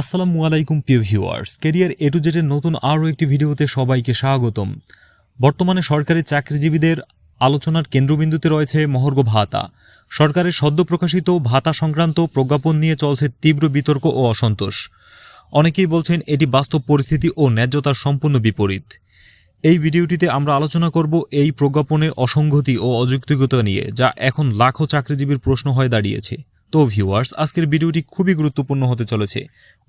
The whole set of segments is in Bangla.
আসসালামু আলাইকুম, প্রিয় ভিউয়ার্স। কেরিয়ার এ টু জেডের নতুন আরও একটি ভিডিওতে সবাইকে স্বাগতম। বর্তমানে সরকারি চাকরিজীবীদের আলোচনার কেন্দ্রবিন্দুতে রয়েছে মহর্ঘ ভাতা। সরকারের সদ্য প্রকাশিত ভাতা সংক্রান্ত প্রজ্ঞাপন নিয়ে চলছে তীব্র বিতর্ক ও অসন্তোষ। অনেকেই বলছেন এটি বাস্তব পরিস্থিতি ও ন্যায্যতার সম্পূর্ণ বিপরীত। এই ভিডিওটিতে আমরা আলোচনা করব এই প্রজ্ঞাপনের অসঙ্গতি ও অযৌক্তিকতা নিয়ে, যা এখন লাখো চাকরিজীবীর প্রশ্ন হয়ে দাঁড়িয়েছে। তো ভিউয়ার্স আজকের ভিডিওটি খুবই গুরুত্বপূর্ণ হতে চলেছে।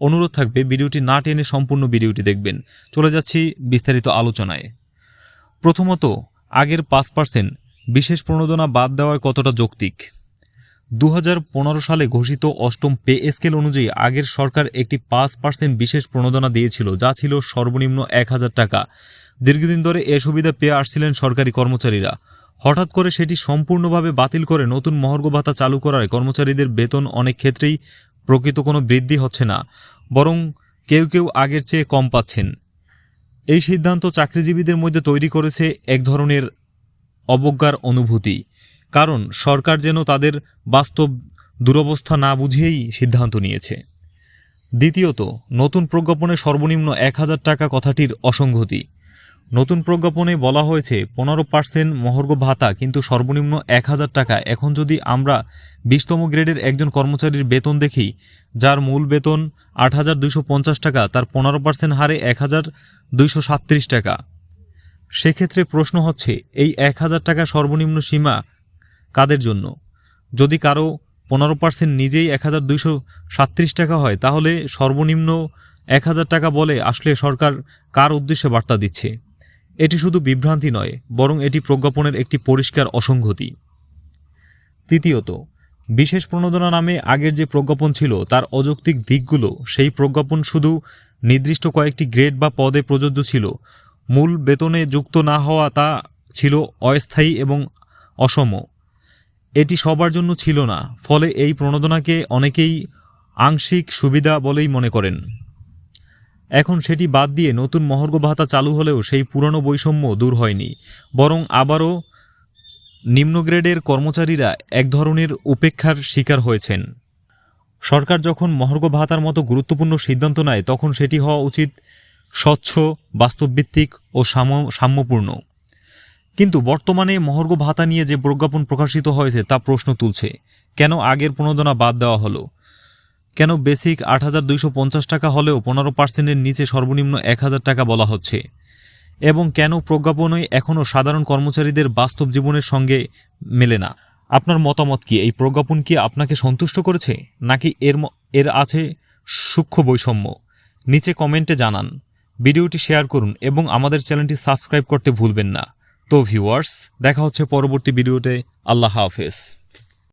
অনুরোধ থাকবে ভিডিওটি না টেনে সম্পূর্ণ ভিডিওটি দেখবেন। চলে যাচ্ছি বিস্তারিত আলোচনায়। প্রথমত, আগের পাঁচ পার্সেন্ট বিশেষ প্রণোদনা বাদ দেওয়ার কতটা যৌক্তিক? দু হাজার পনেরো সালে ঘোষিত অষ্টম পে স্কেল অনুযায়ী আগের সরকার একটি পাঁচ পার্সেন্ট বিশেষ প্রণোদনা দিয়েছিল, যা ছিল সর্বনিম্ন এক হাজার টাকা। দীর্ঘদিন ধরে এ সুবিধা পেয়ে আসছিলেন সরকারি কর্মচারীরা। হঠাৎ করে সেটি সম্পূর্ণভাবে বাতিল করে নতুন মহর্ঘ ভাতা চালু করায় কর্মচারীদের বেতন অনেক ক্ষেত্রেই প্রকৃত কোনো বৃদ্ধি হচ্ছে না, বরং কেউ কেউ আগের চেয়ে কম পাচ্ছেন। এই সিদ্ধান্ত চাকরিজীবীদের মধ্যে তৈরি করেছে এক ধরনের অবজ্ঞার অনুভূতি, কারণ সরকার যেন তাদের বাস্তব দুরবস্থা না বুঝিয়েই সিদ্ধান্ত নিয়েছে। দ্বিতীয়ত, নতুন প্রজ্ঞাপনে সর্বনিম্ন এক হাজার টাকা কথাটির অসঙ্গতি। নতুন প্রজ্ঞাপনে বলা হয়েছে, পনেরো পার্সেন্ট মহর্ঘ ভাতা, কিন্তু সর্বনিম্ন এক হাজার টাকা। এখন যদি আমরা বিশতম গ্রেডের একজন কর্মচারীর বেতন দেখি, যার মূল বেতন আট হাজার দুইশো পঞ্চাশ টাকা, তার পনেরো পার্সেন্ট হারে এক হাজার দুইশো সাতত্রিশ টাকা। সেক্ষেত্রে প্রশ্ন হচ্ছে, এই এক হাজার টাকা সর্বনিম্ন সীমা কাদের জন্য? যদি কারও পনেরো পার্সেন্ট নিজেই এক হাজার দুইশো সাতত্রিশ টাকা হয়, তাহলে সর্বনিম্ন এক হাজার টাকা বলে আসলে সরকার কার উদ্দেশ্যে বার্তা দিচ্ছে? এটি শুধু বিভ্রান্তি নয়, বরং এটি প্রজ্ঞাপনের একটি পরিষ্কার অসঙ্গতি। তৃতীয়ত, বিশেষ প্রণোদনা নামে আগের যে প্রজ্ঞাপন ছিল, তার অযৌক্তিক দিকগুলো, সেই প্রজ্ঞাপন শুধু নির্দিষ্ট কয়েকটি গ্রেড বা পদে প্রযোজ্য ছিল। মূল বেতনে যুক্ত না হওয়া তা ছিল অস্থায়ী এবং অসম। এটি সবার জন্য ছিল না, ফলে এই প্রণোদনাকে অনেকেই আংশিক সুবিধা বলেই মনে করেন। এখন সেটি বাদ দিয়ে নতুন মহর্ঘ ভাতা চালু হলেও সেই পুরনো বৈষম্য দূর হয়নি। বরং আবারও নিম্নগ্রেডের কর্মচারীরা এক ধরনের উপেক্ষার শিকার হয়েছেন। সরকার যখন মহর্ঘ ভাতার মতো গুরুত্বপূর্ণ সিদ্ধান্ত নেয়, তখন সেটি হওয়া উচিত স্বচ্ছ, বাস্তবভিত্তিক ও সাম্য সাম্যপূর্ণ। কিন্তু বর্তমানে মহর্ঘ ভাতা নিয়ে যে প্রজ্ঞাপন প্রকাশিত হয়েছে তা প্রশ্ন তুলছে, কেন আগের প্রণোদনা বাদ দেওয়া হলো? কেন বেসিক আট হাজার দুইশো পঞ্চাশ টাকা হলেও পনেরো পার্সেন্টের নিচে সর্বনিম্ন এক হাজার টাকা বলা হচ্ছে? এবং কেন প্রজ্ঞাপনই এখনও সাধারণ কর্মচারীদের বাস্তব জীবনের সঙ্গে মেলে না? আপনার মতামত কি? এই প্রজ্ঞাপন কি আপনাকে সন্তুষ্ট করেছে? নাকি এর এর আছে সূক্ষ্ম বৈষম্য? নিচে কমেন্টে জানান। ভিডিওটি শেয়ার করুন এবং আমাদের চ্যানেলটি সাবস্ক্রাইব করতে ভুলবেন না। তো ভিউয়ার্স, দেখা হচ্ছে পরবর্তী ভিডিওতে। আল্লাহ হাফেজ।